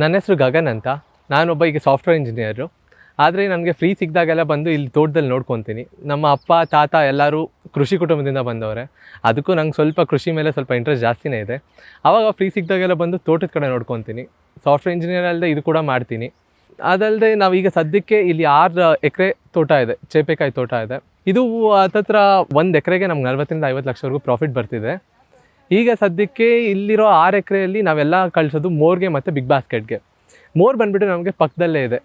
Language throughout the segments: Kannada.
ನನ್ನ ಹೆಸರು ಗಗನ್ ಅಂತ. ನಾನೊಬ್ಬ ಈಗ ಸಾಫ್ಟ್ವೇರ್ ಇಂಜಿನಿಯರು ಆದರೆ ನನಗೆ ಫ್ರೀ ಸಿಕ್ಕಿದಾಗೆಲ್ಲ ಬಂದು ಇಲ್ಲಿ ತೋಟದಲ್ಲಿ ನೋಡ್ಕೊತೀನಿ. ನಮ್ಮ ಅಪ್ಪ, ತಾತ ಎಲ್ಲರೂ ಕೃಷಿ ಕುಟುಂಬದಿಂದ ಬಂದವರೆ. ಅದಕ್ಕೂ ನಂಗೆ ಸ್ವಲ್ಪ ಕೃಷಿ ಮೇಲೆ ಸ್ವಲ್ಪ ಇಂಟ್ರೆಸ್ಟ್ ಜಾಸ್ತಿನೇ ಇದೆ. ಆವಾಗ ಫ್ರೀ ಸಿಕ್ಕಿದಾಗೆಲ್ಲ ಬಂದು ತೋಟದ ಕಡೆ ನೋಡ್ಕೊತೀನಿ. ಸಾಫ್ಟ್ವೇರ್ ಇಂಜಿನಿಯರ್ ಅಲ್ಲದೆ ಇದು ಕೂಡ ಮಾಡ್ತೀನಿ. ಅದಲ್ಲದೆ ನಾವೀಗ ಸದ್ಯಕ್ಕೆ ಇಲ್ಲಿ ಆರು ಎಕರೆ ತೋಟ ಇದೆ, ಚೇಪೆಕಾಯಿ ತೋಟ ಇದೆ. ಇದು ಹತ್ತತ್ರ ಒಂದು ಎಕರೆಗೆ ನಮ್ಗೆ ನಲ್ವತ್ತರಿಂದ ಐವತ್ತು ಲಕ್ಷವರೆಗೂ ಪ್ರಾಫಿಟ್ ಬರ್ತಿದೆ. ಈಗ ಸದ್ಯಕ್ಕೆ ಇಲ್ಲಿರೋ ಆರು ಎಕರೆಯಲ್ಲಿ ನಾವೆಲ್ಲ ಕಳಿಸೋದು ಮೋರ್ಗೆ ಮತ್ತು ಬಿಗ್ ಬಾಸ್ಕೆಟ್ಗೆ ಮೋರ್ ಬಂದುಬಿಟ್ಟು ನಮಗೆ ಪಕ್ಕದಲ್ಲೇ ಇದೆ.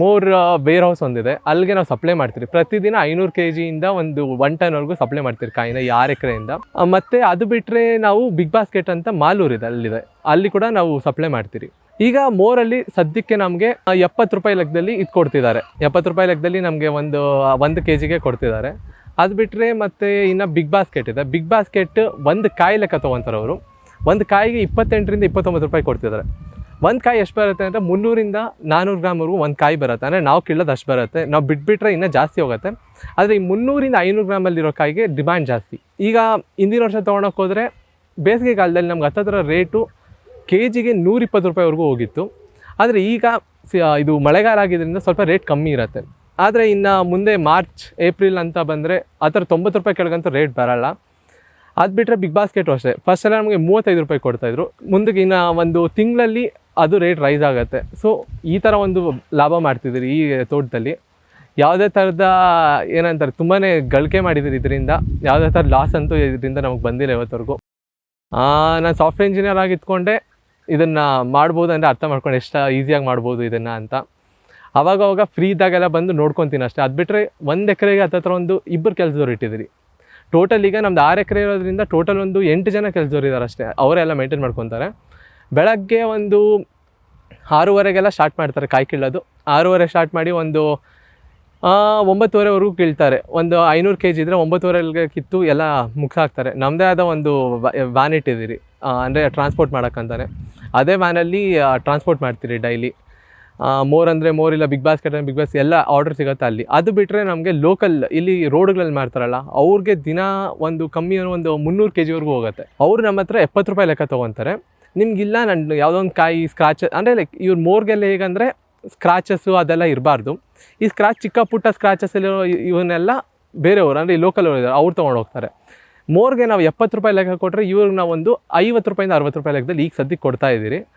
ಮೋರ್ ವೇರ್ ಹೌಸ್ ಒಂದಿದೆ. ಅಲ್ಲಿಗೆ ನಾವು ಸಪ್ಲೈ ಮಾಡ್ತೀವಿ ಪ್ರತಿದಿನ ಐನೂರು ಕೆ ಜಿಯಿಂದ ಒಂದು ಒನ್ ಟನ್ವರೆಗೂ ಸಪ್ಲೈ ಮಾಡ್ತೀವಿ ಕಾಯಿನ ಈ ಆರು ಎಕರೆಯಿಂದ. ಮತ್ತು ಅದು ಬಿಟ್ಟರೆ ನಾವು ಬಿಗ್ ಬಾಸ್ಕೆಟ್ ಅಂತ ಮಾಲೂರು ಇದೆ, ಅಲ್ಲಿದೆ. ಅಲ್ಲಿ ಕೂಡ ನಾವು ಸಪ್ಲೈ ಮಾಡ್ತೀವಿ ಈಗ ಮೋರಲ್ಲಿ ಸದ್ಯಕ್ಕೆ ನಮಗೆ ಎಪ್ಪತ್ತು ರೂಪಾಯಿ ಲೆಕ್ಕದಲ್ಲಿ ಇದು ಕೊಡ್ತಿದ್ದಾರೆ ಎಪ್ಪತ್ತು ರೂಪಾಯಿ ಲೆಕ್ಕದಲ್ಲಿ ನಮಗೆ ಒಂದು ಒಂದು ಕೆ ಜಿಗೆ ಕೊಡ್ತಿದ್ದಾರೆ. ಅದು ಬಿಟ್ಟರೆ ಮತ್ತು ಇನ್ನು ಬಿಗ್ ಬಾಸ್ಕೆಟ್ ಇದೆ. ಬಿಗ್ ಬಾಸ್ಕೆಟ್ ಒಂದು ಕಾಯಿ ಲೆಕ್ಕ ತೊಗೊತಾರೆ ಅವರು. ಒಂದು ಕಾಯಿಗೆ ಇಪ್ಪತ್ತೆಂಟರಿಂದ ಇಪ್ಪತ್ತೊಂಬತ್ತು ರೂಪಾಯಿ ಕೊಡ್ತಿದ್ದಾರೆ ಒಂದು ಕಾಯಿ ಎಷ್ಟು ಬರುತ್ತೆ ಅಂದರೆ ಮುನ್ನೂರಿಂದ ನಾನ್ನೂರು ಗ್ರಾಮ್ವರೆಗೂ ಒಂದು ಕಾಯಿ ಬರುತ್ತೆ. ಅಂದರೆ ನಾವು ಕೀಳೋದು ಅಷ್ಟು ಬರುತ್ತೆ. ನಾವು ಬಿಟ್ಬಿಟ್ರೆ ಇನ್ನೂ ಜಾಸ್ತಿ ಹೋಗುತ್ತೆ. ಆದರೆ ಈ ಮುನ್ನೂರಿಂದ ಐನೂರು ಗ್ರಾಮಲ್ಲಿರೋ ಕಾಯಿಗೆ ಡಿಮ್ಯಾಂಡ್ ಜಾಸ್ತಿ. ಈಗ ಹಿಂದಿನ ವರ್ಷ ತೊಗೊಳಕ್ಕೆ ಹೋದರೆ ಬೇಸಿಗೆ ಕಾಲದಲ್ಲಿ ನಮ್ಗೆ ಹತ್ತತ್ರ ರೇಟು ಕೆ ಜಿಗೆ ನೂರಿಪ್ಪತ್ತು ರೂಪಾಯಿವರೆಗೂ ಹೋಗಿತ್ತು. ಆದರೆ ಈಗ ಇದು ಮಳೆಗಾಲ ಆಗಿದ್ದರಿಂದ ಸ್ವಲ್ಪ ರೇಟ್ ಕಮ್ಮಿ ಇರುತ್ತೆ. ಆದರೆ ಇನ್ನು ಮುಂದೆ ಮಾರ್ಚ್, ಏಪ್ರಿಲ್ ಅಂತ ಬಂದರೆ ಆ ಥರ ತೊಂಬತ್ತು ರೂಪಾಯಿ ಕೆಳಗಂತೂ ರೇಟ್ ಬರಲ್ಲ. ಅದು ಬಿಟ್ಟರೆ ಬಿಗ್ ಬಾಸ್ಕೆಟು ಅಷ್ಟೇ. ಫಸ್ಟ್ ಎಲ್ಲ ನಮಗೆ ಮೂವತ್ತೈದು ರೂಪಾಯಿ ಕೊಡ್ತಾಯಿದ್ರು ಮುಂದಕ್ಕೆ ಇನ್ನು ಒಂದು ತಿಂಗಳಲ್ಲಿ ಅದು ರೇಟ್ ರೈಸ್ ಆಗುತ್ತೆ. ಸೊ ಈ ಥರ ಒಂದು ಲಾಭ ಮಾಡ್ತಿದ್ದೀರಿ ಈ ತೋಟದಲ್ಲಿ. ಯಾವುದೇ ಥರದ, ಏನಂತಾರೆ ತುಂಬಾ ಗಳಿಕೆ ಮಾಡಿದ್ದೀರಿ ಇದರಿಂದ. ಯಾವುದೇ ಥರ ಲಾಸ್ ಅಂತೂ ಇದರಿಂದ ನಮಗೆ ಬಂದಿಲ್ಲ ಇವತ್ತವರೆಗೂ. ನಾನು ಸಾಫ್ಟ್ವೇರ್ ಇಂಜಿನಿಯರ್ ಆಗಿದ್ಕೊಂಡೆ. ಇದನ್ನು ಮಾಡ್ಬೋದು ಅಂದರೆ ಅರ್ಥ ಮಾಡ್ಕೊಂಡು ಎಷ್ಟು ಈಸಿಯಾಗಿ ಮಾಡ್ಬೋದು ಇದನ್ನು ಅಂತ. ಅವಾಗ ಅವಾಗ ಫ್ರೀ ಇದ್ದಾಗೆಲ್ಲ ಬಂದು ನೋಡ್ಕೊತೀನಿ ಅಷ್ಟೇ. ಅದು ಬಿಟ್ಟರೆ ಒಂದು ಎಕರೆಗೆ ಹತ್ತತ್ರ ಒಂದು ಇಬ್ಬರು ಕೆಲಸದವ್ರು ಇಟ್ಟಿದ್ದೀರಿ. ಟೋಟಲ್ ಈಗ ನಮ್ದು ಆರು ಎಕರೆ ಇರೋದ್ರಿಂದ ಟೋಟಲ್ ಒಂದು ಎಂಟು ಜನ ಕೆಲಸದವ್ರು ಇದ್ದಾರೆ ಅಷ್ಟೇ. ಅವರೆಲ್ಲ ಮೇಂಟೈನ್ ಮಾಡ್ಕೊತಾರೆ. ಬೆಳಗ್ಗೆ ಒಂದು ಆರೂವರೆಗೆಲ್ಲ ಸ್ಟಾರ್ಟ್ ಮಾಡ್ತಾರೆ ಕಾಯಿ ಕೀಳೋದು ಆರೂವರೆ ಸ್ಟಾರ್ಟ್ ಮಾಡಿ ಒಂದು ಒಂಬತ್ತುವರೆವರೆಗೂ ಕೀಳ್ತಾರೆ. ಒಂದು ಐನೂರು ಕೆ ಜಿ ಇದ್ದರೆ ಒಂಬತ್ತುವರೆಗೆ ಕಿತ್ತು ಎಲ್ಲ ಮುಗಿಸಾಕ್ತಾರೆ ನಮ್ಮದೇ ಆದ ಒಂದು ವ್ಯಾನ್ ಇಟ್ಟಿದ್ದೀರಿ. ಅಂದರೆ ಟ್ರಾನ್ಸ್ಪೋರ್ಟ್ ಮಾಡೋಕ್ಕಂತಾನೆ ಅದೇ ವ್ಯಾನಲ್ಲಿ ಟ್ರಾನ್ಸ್ಪೋರ್ಟ್ ಮಾಡ್ತೀರಿ ಡೈಲಿ ಮೋರ್ ಅಂದರೆ ಮೋರ್ ಇಲ್ಲ ಬಿಗ್ ಬಾಸ್ಕೆಟ್ ಬಿಗ್ ಬಾಸ್ ಎಲ್ಲ ಆರ್ಡರ್ ಸಿಗುತ್ತೆ ಅಲ್ಲಿ. ಅದು ಬಿಟ್ಟರೆ ನಮಗೆ ಲೋಕಲ್ ಇಲ್ಲಿ ರೋಡ್ಗಳಲ್ಲಿ ಮಾಡ್ತಾರಲ್ಲ, ಅವ್ರಿಗೆ ದಿನ ಒಂದು ಕಮ್ಮಿ ಅನ್ನೋ ಒಂದು ಮುನ್ನೂರು ಕೆ ಜಿವರೆಗೂ ಹೋಗುತ್ತೆ. ಅವರು ನಮ್ಮ ಹತ್ರ ಎಪ್ಪತ್ತು ರೂಪಾಯಿ ಲೆಕ್ಕ ತೊಗೊತಾರೆ. ನಿಮಗಿಲ್ಲ, ನನ್ನ ಯಾವುದೋ ಒಂದು ಕಾಯಿ ಸ್ಕ್ರಾಚ್ ಅಂದರೆ ಲೈಕ್ ಇವ್ರ ಮೋರ್ಗೆಲ್ಲ ಹೇಗಂದರೆ ಸ್ಕ್ರಾಚಸ್ಸು ಅದೆಲ್ಲ ಇರಬಾರ್ದು. ಈ ಸ್ಕ್ರಾಚ್ ಚಿಕ್ಕ ಪುಟ್ಟ ಸ್ಕ್ರಾಚಸ್ಸಲ್ಲಿರೋ ಇವನ್ನೆಲ್ಲ ಬೇರೆಯವರು, ಅಂದರೆ ಈ ಲೋಕಲ್ ಅವರು ಅವ್ರು ತೊಗೊಂಡು ಹೋಗ್ತಾರೆ. ಮೋರ್ಗೆ ನಾವು ಎಪ್ಪತ್ತು ರೂಪಾಯಿ ಲೆಕ್ಕ ಕೊಟ್ಟರೆ ಇವ್ರಿಗೆ ನಾವು ಒಂದು ಐವತ್ತು ರೂಪಾಯಿಂದ ಅರವತ್ತು ರೂಪಾಯಿ ಲೆಕ್ಕದಲ್ಲಿ ಈಗ ಸದ್ಯಕ್ಕೆ ಕೊಡ್ತಾ ಇದ್ದೀರಿ.